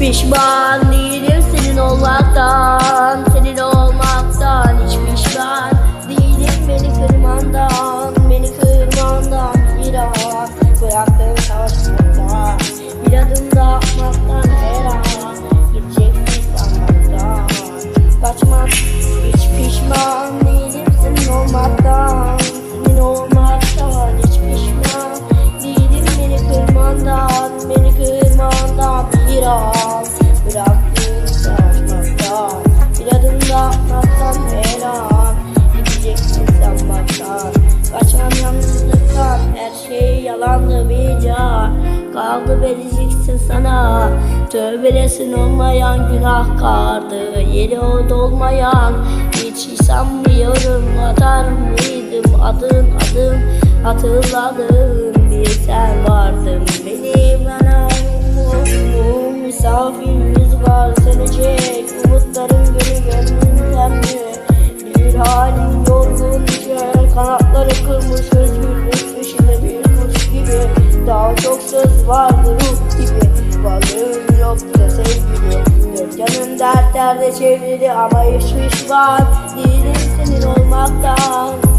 pişman değilim senin olmaktan. Senin olmaktan hiç pişman değilim. Beni kırmandan, beni kırmandan Bir an. Bıraktım savaşmaktan Bir adım da atmaktan her an. Gideceksin sanmaktan Kaçmam hiç pişman değilim senin olmaktan. Senin olmaktan hiç pişman değilim. Beni kırmandan, beni kırmandan Bir an Kaldı vereceksin sana. Tövbelesin olmayan günah kardı Yeri o dolmayan Hiç sanmıyorum atar mıydım Adım adım hatırladım Bir sen vardın. Benim anam Misafirimiz var. Sönecek Umutlarım günü gönlümden çevrili Ama hiç pişman değilim senin olmaktan